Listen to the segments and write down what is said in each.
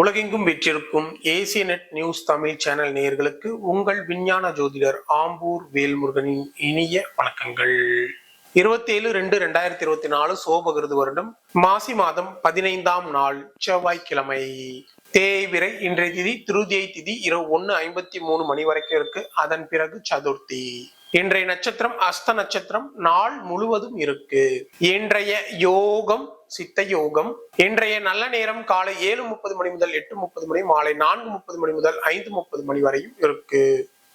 உலகெங்கும் வெற்றிருக்கும் ஏசிய net news Tamil channel நேயர்களுக்கு உங்கள் விஞ்ஞான ஜோதிடர் ஆம்பூர் வேல்முருகனின் இனிய வணக்கங்கள். இருபத்தி ஏழு ரெண்டு ரெண்டாயிரத்தி இருபத்தி நாலு சோபகிருது வருடம் மாசி மாதம் பதினைந்தாம் நாள் செவ்வாய்க்கிழமை. தேய்விரை இன்றைய திதி திருதியை திதி இரவு ஒன்று ஐம்பத்தி மூணு மணி வரைக்கும் இருக்கு. அதன் பிறகு சதுர்த்தி. இன்றைய நட்சத்திரம் அஸ்த நட்சத்திரம் நாள் முழுவதும் இருக்கு. இன்றைய யோகம் சித்த யோகம் இன்றைய நல்ல நேரம் காலை ஏழு முப்பது மணி முதல் எட்டு முப்பது மணி மாலை நான்கு முப்பது மணி முதல் ஐந்து முப்பது மணி வரையும் இருக்கு.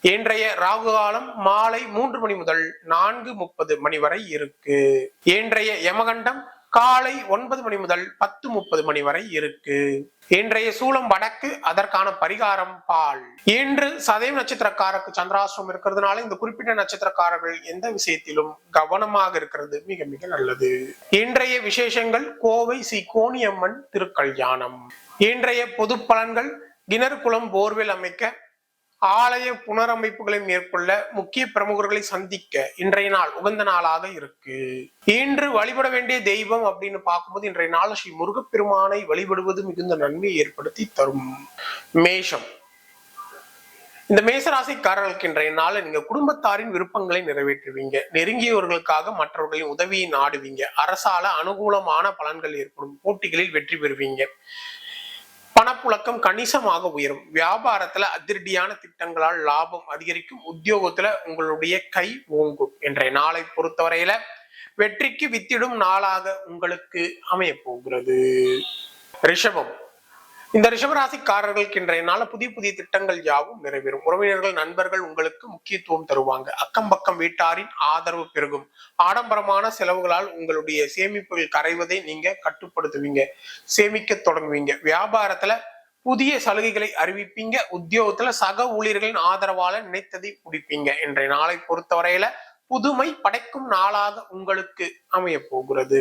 இன்றைய ராகு காலம் மாலை மூன்று மணி முதல் நான்கு முப்பது மணி வரை இருக்கு. இன்றைய யமகண்டம் காலை ஒன்பது மணி முதல் பத்து முப்பது மணி வரை இருக்கு. இன்றைய சூலம் வடக்கு அதற்கான பரிகாரம் பால். இன்று சதயம் நட்சத்திரக்காரருக்கு சந்திராசிரம் இருக்கிறதுனால இந்த குறிப்பிட்ட நட்சத்திரக்காரர்கள் எந்த விஷயத்திலும் கவனமாக இருக்கிறது மிக மிக நல்லது. இன்றைய விசேஷங்கள் கோவை ஸ்ரீ கோணியம்மன் திருக்கல்யாணம். இன்றைய பொது பலன்கள் கிணறு குளம் போர்வெல் அமைக்க ஆலய புனரமைப்புகளை மேற்கொள்ள முக்கிய பிரமுகர்களை சந்திக்க இன்றைய நாள் உகந்த நாளாக இருக்கு. இன்று வழிபட வேண்டிய தெய்வம் அப்படின்னு பார்க்கும்போது இன்றைய நாள் ஸ்ரீ முருகப்பெருமானை வழிபடுவது மிகுந்த நன்மையை ஏற்படுத்தி தரும். மேஷம். இந்த மேசராசிக்காரர்களுக்கு இன்றைய நாள் நீங்க குடும்பத்தாரின் விருப்பங்களை நிறைவேற்றுவீங்க. நெருங்கியவர்களுக்காக மற்றவர்களின் உதவியை நாடுவீங்க. அரசால அனுகூலமான பலன்கள் ஏற்படும். போட்டிகளில் வெற்றி பெறுவீங்க. பணப்புழக்கம் கணிசமாக உயரும். வியாபாரத்துல அதிரடியான திட்டங்களால் லாபம் அதிகரிக்கும். உத்தியோகத்துல உங்களுடைய கை ஓங்கும். என்ற நாளை பொறுத்தவரையில வெற்றிக்கு வித்திடும் நாளாக உங்களுக்கு அமைய போகிறது. ரிஷபம். இந்த ரிஷபராசிக்காரர்களுக்கு இன்றைய நாள புதிய புதிய திட்டங்கள் யாவும் நிறைவேறும். உறவினர்கள் நண்பர்கள் உங்களுக்கு முக்கியத்துவம் தருவாங்க. அக்கம் பக்கம் வீட்டாரின் ஆதரவு பெருகும். ஆடம்பரமான செலவுகளால் உங்களுடைய சேமிப்புகள் கரைவதை நீங்க கட்டுப்படுத்துவீங்க. சேமிக்க தொடங்குவீங்க. வியாபாரத்துல புதிய சலுகைகளை அறிவிப்பீங்க. உத்தியோகத்துல சக ஊழியர்களின் ஆதரவால நினைத்ததை முடிப்பீங்க. இன்றைய நாளை பொறுத்தவரையில புதுமை படைக்கும் நாளாக உங்களுக்கு அமைய போகிறது.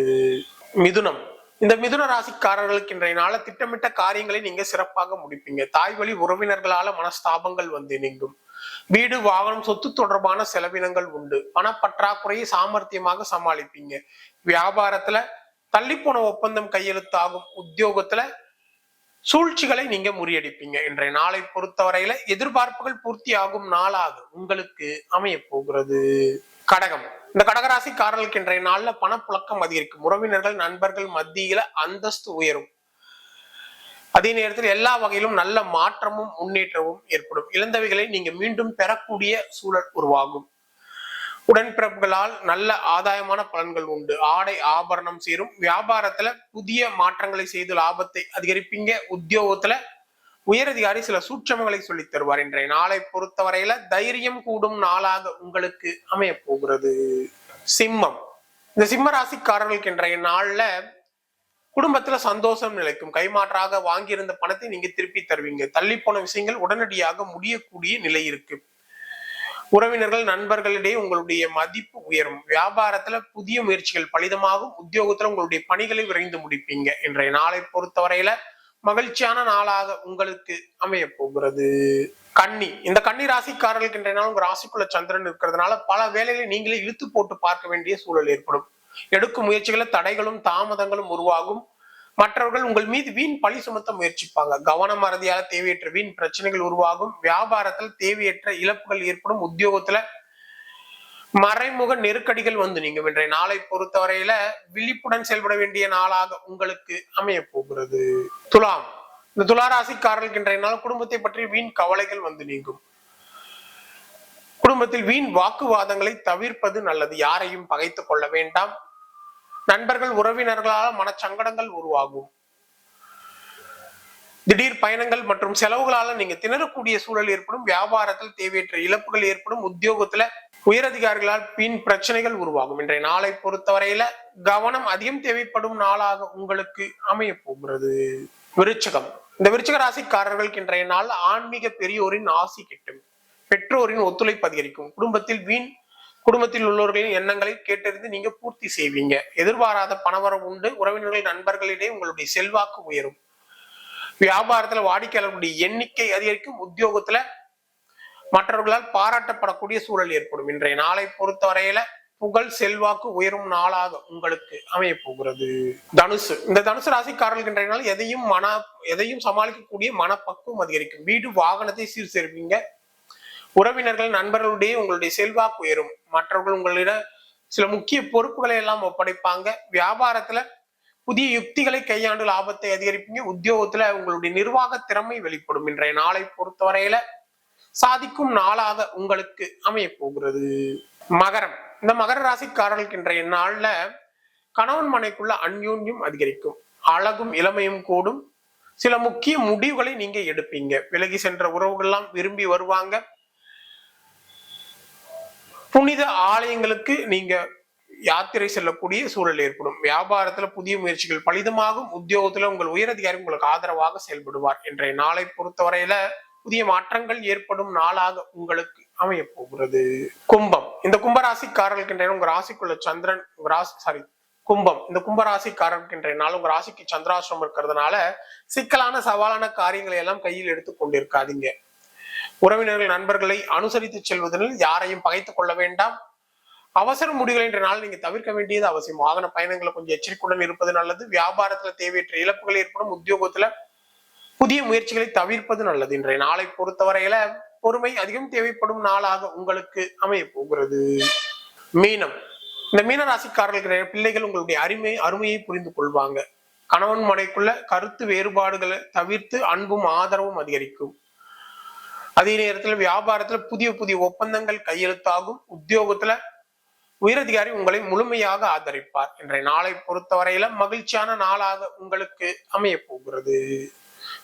மிதுனம். இந்த மிதுன ராசிக்காரர்களுக்கு இன்றைய நாள திட்டமிட்ட காரியங்களை நீங்க சிறப்பாக முடிப்பீங்க. தாய் வழி உறவினர்களால மனஸ்தாபங்கள் வந்து நீங்கும். வீடு வாகனம் சொத்து தொடர்பான செலவினங்கள் உண்டு. பணப்பற்றாக்குறையை சாமர்த்தியமாக சமாளிப்பீங்க. வியாபாரத்துல தள்ளிப்போன ஒப்பந்தம் கையெழுத்தாகும். உத்தியோகத்துல சூழ்ச்சிகளை நீங்க முறியடிப்பீங்க. இன்றைய நாளை பொறுத்தவரையில எதிர்பார்ப்புகள் பூர்த்தி ஆகும் நாளாக உங்களுக்கு அமைய போகிறது. கடகம். இந்த கடகராசிக்காரர்களுக்கு இன்றைய நாள்ல பணப்புழக்கம் அதிகரிக்கும். உறவினர்கள் நண்பர்கள் மத்தியில அந்தஸ்து உயரும். அதே நேரத்தில் எல்லா வகையிலும் நல்ல மாற்றமும் முன்னேற்றமும் ஏற்படும். இழந்தவைகளை நீங்க மீண்டும் பெறக்கூடிய சூழல் உருவாகும். உடன்பிறப்புகளால் நல்ல ஆதாயமான பலன்கள் உண்டு. ஆடை ஆபரணம் சேரும். வியாபாரத்துல புதிய மாற்றங்களை செய்து லாபத்தை அதிகரிப்பீங்க. உத்தியோகத்துல உயரதிகாரி சில சூட்சமங்களை சொல்லித் தருவார். இன்றைய நாளை பொறுத்தவரையில தைரியம் கூடும் நாளாக உங்களுக்கு அமைய போகிறது. சிம்மம். இந்த சிம்ம ராசிக்காரர்களுக்கு இன்றைய நாள்ல குடும்பத்துல சந்தோஷம் நிலைக்கும். கைமாற்றாக வாங்கியிருந்த பணத்தை நீங்க திருப்பி தருவீங்க. தள்ளி போன விஷயங்கள் உடனடியாக முடியக்கூடிய நிலை இருக்கு. உறவினர்கள் நண்பர்களிடையே உங்களுடைய மதிப்பு உயரும். வியாபாரத்துல புதிய முயற்சிகள் பலிதமாகும். உத்தியோகத்துல உங்களுடைய பணிகளை விரைந்து முடிப்பீங்க. இன்றைய நாளை பொறுத்தவரையில மகிழ்ச்சியான நாளாக உங்களுக்கு அமைய போகிறது. கன்னி. இந்த கன்னி ராசிக்காரர்களுக்கு இன்றைய நாள் உங்க ராசிக்குள்ள சந்திரன் இருக்கிறதுனால பல வேலைகளை நீங்களே இழுத்து போட்டு பார்க்க வேண்டிய சூழல் ஏற்படும். எடுக்கும் முயற்சிகளை தடைகளும் தாமதங்களும் உருவாகும். மற்றவர்கள் உங்கள் மீது வீண் பழி சுமத்த முயற்சிப்பாங்க. கவனம் மறதியால தேவையற்ற வீண் பிரச்சனைகள் உருவாகும். வியாபாரத்தில் தேவையற்ற இழப்புகள் ஏற்படும். உத்தியோகத்துல மறைமுக நெருக்கடிகள் வந்து நீங்க இன்றைய நாளை பொறுத்தவரையில விழிப்புடன் செயல்பட வேண்டிய நாளாக உங்களுக்கு அமைய போகிறது. துலாம். இந்த துளாராசிக்காரர்களுக்கு இன்றைய நாள் குடும்பத்தை பற்றி வீண் கவலைகள் வந்து நீங்கும். குடும்பத்தில் வீண் வாக்குவாதங்களை தவிர்ப்பது நல்லது. யாரையும் பகைத்துக் கொள்ள வேண்டாம். நண்பர்கள் உறவினர்களால் மனச்சங்கடங்கள் உருவாகும். திடீர் பயணங்கள் மற்றும் செலவுகளால நீங்க திணறக்கூடிய சூழல் ஏற்படும். வியாபாரத்தில் தேவையற்ற இழப்புகள் ஏற்படும். உத்தியோகத்துல உயரதிகாரிகளால் பின் பிரச்சனைகள் உருவாகும். இன்றைய நாளை பொறுத்தவரையில கவனம் அதிகம் தேவைப்படும் நாளாக உங்களுக்கு அமைய போகிறது. விருச்சகம். இந்த விருச்சக ராசிக்காரர்களுக்கு இன்றைய நாள் ஆன்மீக பெரியோரின் ஆசி கிட்டும். பெற்றோரின் ஒத்துழைப்பு அதிகரிக்கும். குடும்பத்தில் வீண் குடும்பத்தில் உள்ளவர்களின் எண்ணங்களை கேட்டறிந்து நீங்க பூர்த்தி செய்வீங்க. எதிர்பாராத பணவரவு உண்டு. உறவினர்கள் நண்பர்களிடையே உங்களுடைய செல்வாக்கு உயரும். வியாபாரத்துல வாடிக்கையாளர்களுடைய எண்ணிக்கை அதிகரிக்கும். உத்தியோகத்துல மற்றவர்களால் பாராட்டப்படக்கூடிய சூழல் ஏற்படும். இன்றைய நாளை பொறுத்தவரையில புகழ் செல்வாக்கு உயரும் நாளாக உங்களுக்கு அமைய போகிறது தனுசு. இந்த தனுசு ராசிக்காரர்கள் இன்றைய நாள் எதையும் மன எதையும் சமாளிக்கக்கூடிய மனப்பக்குவம் அதிகரிக்கும். வீடு வாகனத்தை சீர் சேர்ப்பீங்க உறவினர்கள் நண்பர்களுடைய உங்களுடைய செல்வாக்கு உயரும். மற்றவர்கள் உங்களிடம் சில முக்கிய பொறுப்புகளை எல்லாம் ஒப்படைப்பாங்க. வியாபாரத்துல புதிய யுக்திகளை கையாண்டு லாபத்தை அதிகரிப்பீங்க. உத்தியோகத்துல உங்களுடைய நிர்வாக திறமை வெளிப்படும். இன்றைய நாளை பொறுத்தவரையில சாதிக்கும் நாளாக உங்களுக்கு அமைய போகிறது. மகரம். இந்த மகர ராசிக்காரர்களுக்கு இன்றைய நாள்ல கணவன் மனைக்குள்ள அந்யோன்யம் அதிகரிக்கும். அழகும் இளமையும் கூடும். சில முக்கிய முடிவுகளை நீங்க எடுப்பீங்க. விலகி சென்ற உறவுகள்லாம் விரும்பி வருவாங்க. புனித ஆலயங்களுக்கு நீங்க யாத்திரை செல்லக்கூடிய சூழல் ஏற்படும். வியாபாரத்துல புதிய முயற்சிகள் பலிதமாகும். உத்தியோகத்துல உங்கள் உயரதிகாரி உங்களுக்கு ஆதரவாக செயல்படுவார். இன்றைய நாளை பொறுத்தவரையில புதிய மாற்றங்கள் ஏற்படும் நாளாக உங்களுக்கு அமைய போகிறது கும்பம். இந்த கும்பராசிக்காரர்களுக்கு உங்க ராசிக்குள்ள சந்திரன் உங்க ராசி சாரி கும்பம். இந்த கும்பராசிக்காரர்களுக்கு நாள் உங்க ராசிக்கு சந்திராசிரம் இருக்கிறதுனால சிக்கலான சவாலான காரியங்களை எல்லாம் கையில் எடுத்து கொண்டிருக்காதீங்க. உறவினர்கள் நண்பர்களை அனுசரித்து செல்வதில் யாரையும் பகைத்துக் கொள்ள வேண்டாம். அவசர முடிவுகள் என்ற நாள் நீங்க தவிர்க்க வேண்டியது அவசியம். வாகன பயணங்களை கொஞ்சம் எச்சரிக்கையுடன் இருப்பது நல்லது. வியாபாரத்துல தேவையற்ற இழப்புகள் ஏற்படும். உத்தியோகத்துல புதிய முயற்சிகளை தவிர்ப்பது நல்லது. இன்றைய நாளை பொறுத்தவரையில பொறுமை அதிகம் தேவைப்படும் நாளாக உங்களுக்கு அமைய போகிறது. மீனம். இந்த மீனராசிக்காரர்களுக்கு பிள்ளைகள் உங்களுடைய அருமை அருமையை புரிந்து கொள்வாங்க. கணவன் மனைக்குள்ள கருத்து வேறுபாடுகளை தவிர்த்து அன்பும் ஆதரவும் அதிகரிக்கும். அதே நேரத்தில் வியாபாரத்துல புதிய புதிய ஒப்பந்தங்கள் கையெழுத்தாகும். உத்தியோகத்துல உயரதிகாரி உங்களை முழுமையாக ஆதரிப்பார். இன்றைய நாளை பொறுத்தவரையில மகிழ்ச்சியான நாளாக உங்களுக்கு அமைய போகிறது.